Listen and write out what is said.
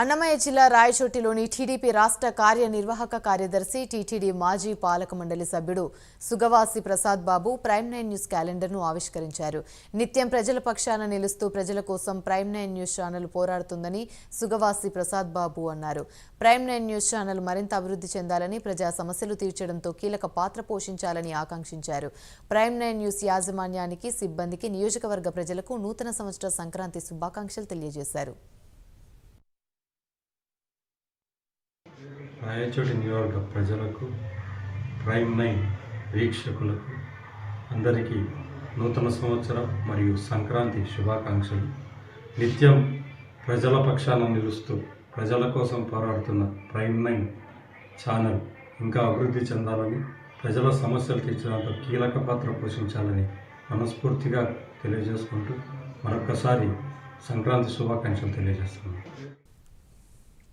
అన్నమయ్య జిల్లా రాయచోటిలోని టీడీపీ రాష్ట్ర కార్యనిర్వాహక కార్యదర్శి టీటీడీ మాజీ పాలక మండలి సభ్యుడు Sugavasi Prasad Babu Prime Nine News క్యాలెండర్ను ఆవిష్కరించారు. నిత్యం ప్రజల పక్షాన నిలుస్తూ ప్రజల కోసం ప్రైమ్ నైన్ న్యూస్ ఛానల్ పోరాడుతుందని సుగవాసి ప్రసాద్ బాబు అన్నారు. ప్రైమ్ నైన్ న్యూస్ ఛానల్ మరింత అభివృద్ధి చెందాలని ప్రజా సమస్యలు తీర్చడంతో కీలక పాత్ర పోషించాలని ఆకాంక్షించారు. ప్రైమ్ నైన్ న్యూస్ యాజమాన్యానికి సిబ్బందికి నియోజకవర్గ ప్రజలకు నూతన సంవత్సర సంక్రాంతి శుభాకాంక్షలు తెలియజేశారు. రాయచోటి నియోజక ప్రజలకు ప్రైమ్ నైన్ వీక్షకులకు అందరికీ నూతన సంవత్సరం మరియు సంక్రాంతి శుభాకాంక్షలు. నిత్యం ప్రజల పక్షాన నిలుస్తూ ప్రజల కోసం పోరాడుతున్న ప్రైమ్ నైన్ ఛానల్ ఇంకా అభివృద్ధి చెందాలని ప్రజల సమస్యలు తీర్చడంలో కీలక పాత్ర పోషించాలని మనస్ఫూర్తిగా తెలియజేసుకుంటూ మరొకసారి సంక్రాంతి శుభాకాంక్షలు తెలియజేస్తున్నాను.